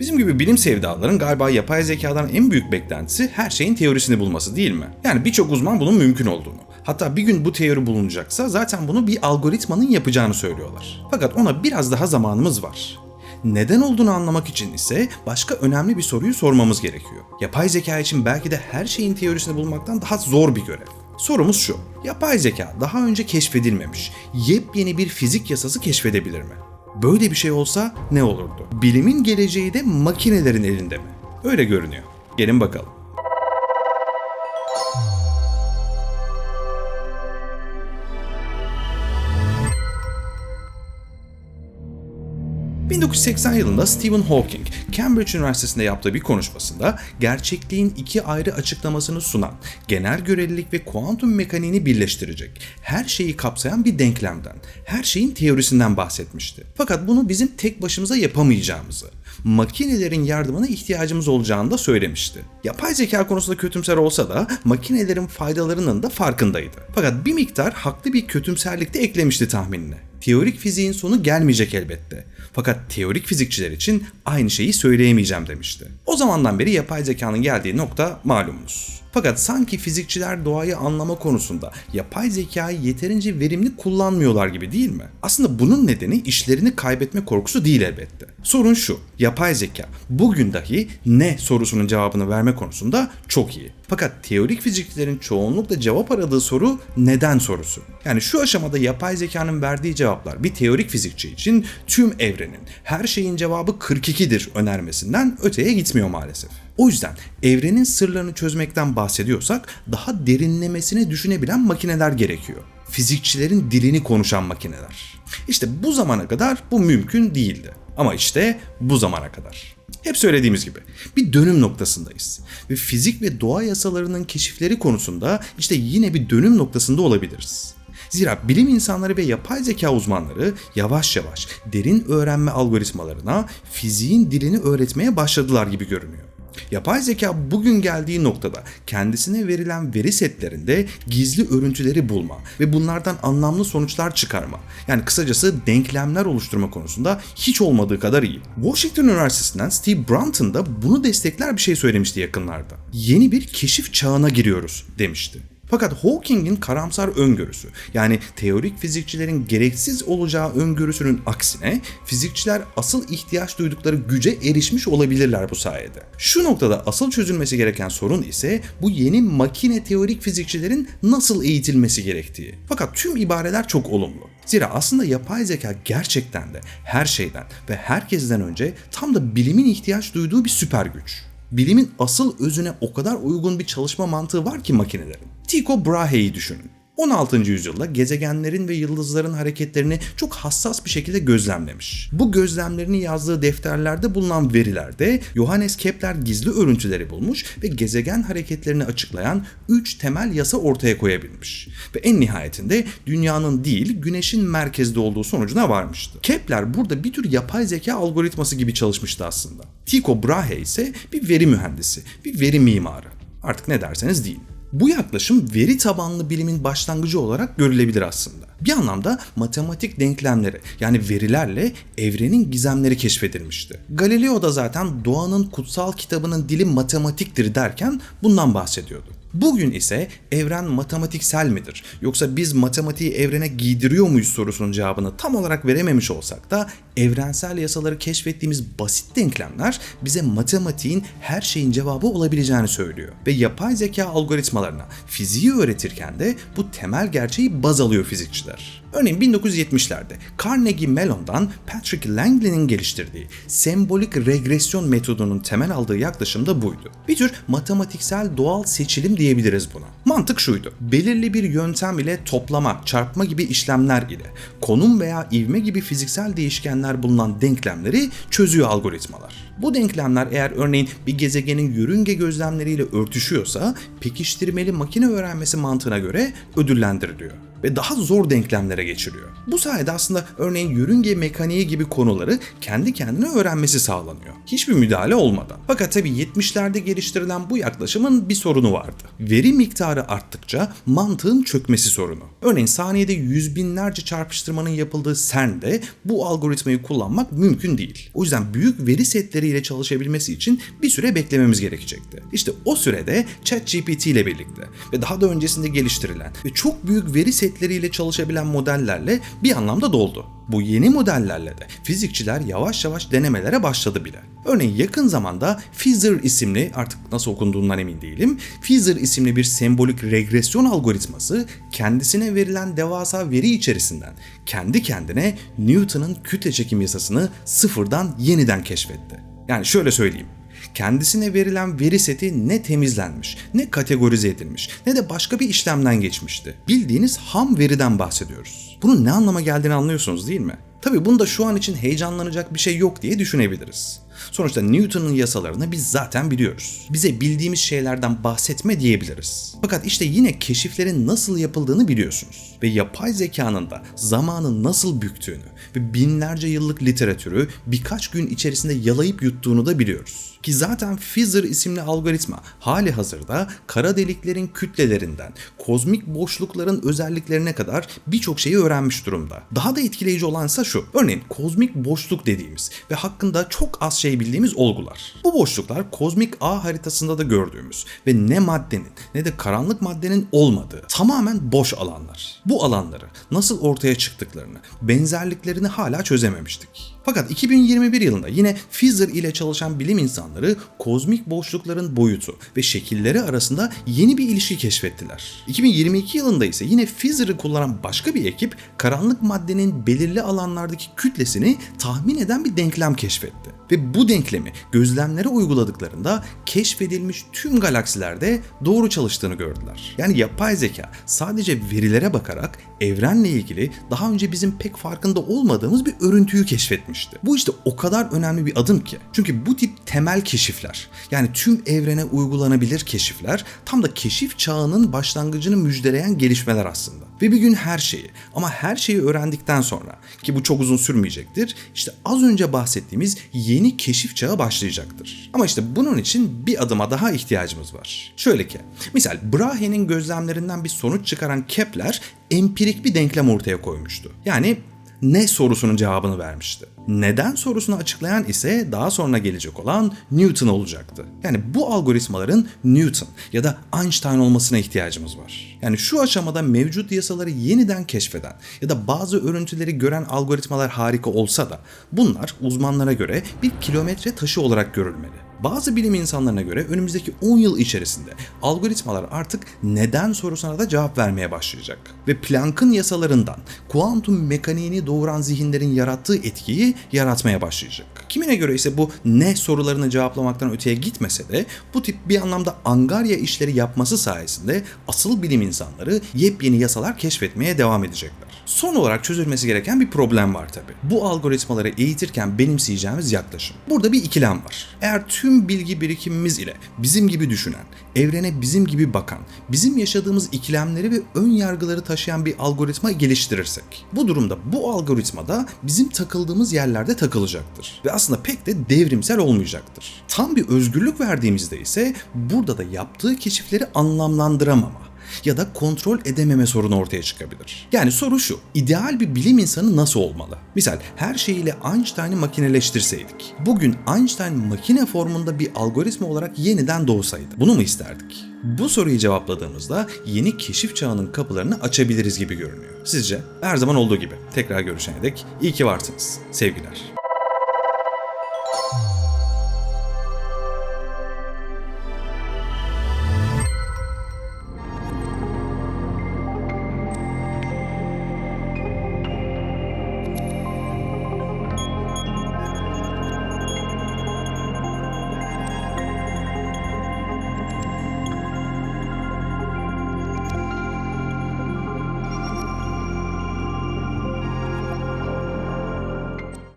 Bizim gibi bilim sevdaların galiba yapay zekadan en büyük beklentisi her şeyin teorisini bulması değil mi? Yani birçok uzman bunun mümkün olduğunu. Hatta bir gün bu teori bulunacaksa zaten bunu bir algoritmanın yapacağını söylüyorlar. Fakat ona biraz daha zamanımız var. Neden olduğunu anlamak için ise başka önemli bir soruyu sormamız gerekiyor. Yapay zeka için belki de her şeyin teorisini bulmaktan daha zor bir görev. Sorumuz şu. Yapay zeka daha önce keşfedilmemiş yepyeni bir fizik yasası keşfedebilir mi? Böyle bir şey olsa ne olurdu? Bilimin geleceği de makinelerin elinde mi? Öyle görünüyor. Gelin bakalım. 1980 yılında Stephen Hawking, Cambridge Üniversitesi'nde yaptığı bir konuşmasında gerçekliğin iki ayrı açıklamasını sunan, genel görelilik ve kuantum mekaniğini birleştirecek, her şeyi kapsayan bir denklemden, her şeyin teorisinden bahsetmişti. Fakat bunu bizim tek başımıza yapamayacağımızı, makinelerin yardımına ihtiyacımız olacağını da söylemişti. Yapay zeka konusunda kötümser olsa da makinelerin faydalarının da farkındaydı. Fakat bir miktar haklı bir kötümserlik de eklemişti tahminine. Teorik fiziğin sonu gelmeyecek elbette. Fakat teorik fizikçiler için aynı şeyi söyleyemeyeceğim demişti. O zamandan beri yapay zekanın geldiği nokta malumunuz. Fakat sanki fizikçiler doğayı anlama konusunda yapay zekayı yeterince verimli kullanmıyorlar gibi değil mi? Aslında bunun nedeni işlerini kaybetme korkusu değil elbette. Sorun şu, yapay zeka bugün dahi ne sorusunun cevabını verme konusunda çok iyi. Fakat teorik fizikçilerin çoğunlukla cevap aradığı soru neden sorusu. Yani şu aşamada yapay zekanın verdiği cevaplar bir teorik fizikçi için tüm evrenin, her şeyin cevabı 42'dir önermesinden öteye gitmiyor maalesef. O yüzden evrenin sırlarını çözmekten bahsediyorsak daha derinlemesine düşünebilen makineler gerekiyor. Fizikçilerin dilini konuşan makineler. İşte bu zamana kadar bu mümkün değildi. Ama işte bu zamana kadar. Hep söylediğimiz gibi bir dönüm noktasındayız. Ve fizik ve doğa yasalarının keşifleri konusunda işte yine bir dönüm noktasında olabiliriz. Zira bilim insanları ve yapay zeka uzmanları yavaş yavaş derin öğrenme algoritmalarına fiziğin dilini öğretmeye başladılar gibi görünüyor. Yapay zeka bugün geldiği noktada kendisine verilen veri setlerinde gizli örüntüleri bulma ve bunlardan anlamlı sonuçlar çıkarma. Yani kısacası denklemler oluşturma konusunda hiç olmadığı kadar iyi. Washington Üniversitesi'nden Steve Brunton da bunu destekler bir şey söylemişti yakınlarda. Yeni bir keşif çağına giriyoruz demişti. Fakat Hawking'in karamsar öngörüsü yani teorik fizikçilerin gereksiz olacağı öngörüsünün aksine fizikçiler asıl ihtiyaç duydukları güce erişmiş olabilirler bu sayede. Şu noktada asıl çözülmesi gereken sorun ise bu yeni makine teorik fizikçilerin nasıl eğitilmesi gerektiği. Fakat tüm ibareler çok olumlu. Zira aslında yapay zeka gerçekten de her şeyden ve herkesten önce tam da bilimin ihtiyaç duyduğu bir süper güç bilimin asıl özüne o kadar uygun bir çalışma mantığı var ki makinelerin. Tycho Brahe'yi düşünün. 16. yüzyılda gezegenlerin ve yıldızların hareketlerini çok hassas bir şekilde gözlemlemiş. Bu gözlemlerini yazdığı defterlerde bulunan verilerde Johannes Kepler gizli örüntüleri bulmuş ve gezegen hareketlerini açıklayan 3 temel yasa ortaya koyabilmiş. Ve en nihayetinde dünyanın değil güneşin merkezde olduğu sonucuna varmıştı. Kepler burada bir tür yapay zeka algoritması gibi çalışmıştı aslında. Tycho Brahe ise bir veri mühendisi, bir veri mimarı. Artık ne derseniz deyin. Bu yaklaşım veri tabanlı bilimin başlangıcı olarak görülebilir aslında. Bir anlamda matematik denklemleri yani verilerle evrenin gizemleri keşfedilmişti. Galileo da zaten doğanın kutsal kitabının dili matematiktir derken bundan bahsediyordu. Bugün ise evren matematiksel midir? Yoksa biz matematiği evrene giydiriyor muyuz sorusunun cevabını tam olarak verememiş olsak da evrensel yasaları keşfettiğimiz basit denklemler bize matematiğin her şeyin cevabı olabileceğini söylüyor. Ve yapay zeka algoritmalarına fiziği öğretirken de bu temel gerçeği baz alıyor fizikçiler. Örneğin 1970'lerde Carnegie Mellon'dan Patrick Langley'nin geliştirdiği sembolik regresyon metodunun temel aldığı yaklaşım da buydu. Bir tür matematiksel doğal seçilim diyebiliriz buna. Mantık şuydu. Belirli bir yöntem ile toplama, çarpma gibi işlemler ile konum veya ivme gibi fiziksel değişkenler bulunan denklemleri çözüyor algoritmalar. Bu denklemler eğer örneğin bir gezegenin yörünge gözlemleriyle örtüşüyorsa pekiştirmeli makine öğrenmesi mantığına göre ödüllendiriliyor. Ve daha zor denklemlere geçiriyor. Bu sayede aslında örneğin yörünge mekaniği gibi konuları kendi kendine öğrenmesi sağlanıyor. Hiçbir müdahale olmadan. Fakat tabii 70'lerde geliştirilen bu yaklaşımın bir sorunu vardı. Veri miktarı arttıkça mantığın çökmesi sorunu. Örneğin saniyede yüz binlerce çarpıştırmanın yapıldığı CERN'de bu algoritmayı kullanmak mümkün değil. O yüzden büyük veri setleriyle çalışabilmesi için bir süre beklememiz gerekecekti. İşte o sürede ChatGPT ile birlikte ve daha da öncesinde geliştirilen ve çok büyük veri setleriyle çalışabilen modellerle bir anlamda doldu. Bu yeni modellerle de fizikçiler yavaş yavaş denemelere başladı bile. Örneğin yakın zamanda Fizer isimli artık nasıl okunduğundan emin değilim. Fizer isimli bir sembolik regresyon algoritması kendisine verilen devasa veri içerisinden kendi kendine Newton'un kütle çekim yasasını sıfırdan yeniden keşfetti. Yani şöyle söyleyeyim kendisine verilen veri seti ne temizlenmiş, ne kategorize edilmiş, ne de başka bir işlemden geçmişti. Bildiğiniz ham veriden bahsediyoruz. Bunun ne anlama geldiğini anlıyorsunuz değil mi? Tabii bunda şu an için heyecanlanacak bir şey yok diye düşünebiliriz. Sonuçta Newton'un yasalarını biz zaten biliyoruz. Bize bildiğimiz şeylerden bahsetme diyebiliriz. Fakat işte yine keşiflerin nasıl yapıldığını biliyorsunuz. Ve yapay zekanın da zamanı nasıl büktüğünü ve binlerce yıllık literatürü birkaç gün içerisinde yalayıp yuttuğunu da biliyoruz. Ki zaten Fizer isimli algoritma hali hazırda kara deliklerin kütlelerinden, kozmik boşlukların özelliklerine kadar birçok şeyi öğrenmiş durumda. Daha da etkileyici olansa şu. Örneğin kozmik boşluk dediğimiz ve hakkında çok az şey bildiğimiz olgular. Bu boşluklar kozmik ağ haritasında da gördüğümüz ve ne maddenin ne de karanlık maddenin olmadığı tamamen boş alanlar. Bu alanları nasıl ortaya çıktıklarını, benzerliklerini hala çözememiştik. Fakat 2021 yılında yine Fizer ile çalışan bilim insanları kozmik boşlukların boyutu ve şekilleri arasında yeni bir ilişki keşfettiler. 2022 yılında ise yine Fizer'ı kullanan başka bir ekip karanlık maddenin belirli alanlardaki kütlesini tahmin eden bir denklem keşfetti. Ve bu denklemi gözlemlere uyguladıklarında keşfedilmiş tüm galaksilerde doğru çalıştığını gördüler. Yani yapay zeka sadece verilere bakarak evrenle ilgili daha önce bizim pek farkında olmadığımız bir örüntüyü keşfetmişti. Bu işte o kadar önemli bir adım ki. Çünkü bu tip temel keşifler yani tüm evrene uygulanabilir keşifler tam da keşif çağının başlangıcını müjdeleyen gelişmeler aslında. Ve bir gün her şeyi ama her şeyi öğrendikten sonra ki bu çok uzun sürmeyecektir işte az önce bahsettiğimiz yeni keşif çağı başlayacaktır. Ama işte bunun için bir adıma daha ihtiyacımız var. Şöyle ki misal Brahe'nin gözlemlerinden bir sonuç çıkaran Kepler empirik bir denklem ortaya koymuştu. Yani ne sorusunun cevabını vermişti. Neden sorusunu açıklayan ise daha sonra gelecek olan Newton olacaktı. Yani bu algoritmaların Newton ya da Einstein olmasına ihtiyacımız var. Yani şu aşamada mevcut yasaları yeniden keşfeden ya da bazı örüntüleri gören algoritmalar harika olsa da bunlar uzmanlara göre bir kilometre taşı olarak görülmeli. Bazı bilim insanlarına göre önümüzdeki 10 yıl içerisinde algoritmalar artık neden sorusuna da cevap vermeye başlayacak. Ve Planck'ın yasalarından kuantum mekaniğini doğuran zihinlerin yarattığı etkiyi yaratmaya başlayacak. Kimine göre ise bu ne sorularını cevaplamaktan öteye gitmese de bu tip bir anlamda angarya işleri yapması sayesinde asıl bilim insanları yepyeni yasalar keşfetmeye devam edecekler. Son olarak çözülmesi gereken bir problem var tabi. Bu algoritmaları eğitirken benimseyeceğimiz yaklaşım. Burada bir ikilem var. Eğer tüm bilgi birikimimiz ile bizim gibi düşünen, evrene bizim gibi bakan, bizim yaşadığımız ikilemleri ve ön yargıları taşıyan bir algoritma geliştirirsek, bu durumda bu algoritma da bizim takıldığımız yerlerde takılacaktır. Ve aslında pek de devrimsel olmayacaktır. Tam bir özgürlük verdiğimizde ise burada da yaptığı keşifleri anlamlandıramama ya da kontrol edememe sorunu ortaya çıkabilir. Yani soru şu, ideal bir bilim insanı nasıl olmalı? Misal her şeyiyle Einstein'ı makineleştirseydik, bugün Einstein makine formunda bir algoritma olarak yeniden doğsaydı, bunu mu isterdik? Bu soruyu cevapladığımızda yeni keşif çağının kapılarını açabiliriz gibi görünüyor. Sizce? Her zaman olduğu gibi. Tekrar görüşene dek iyi ki varsınız. Sevgiler.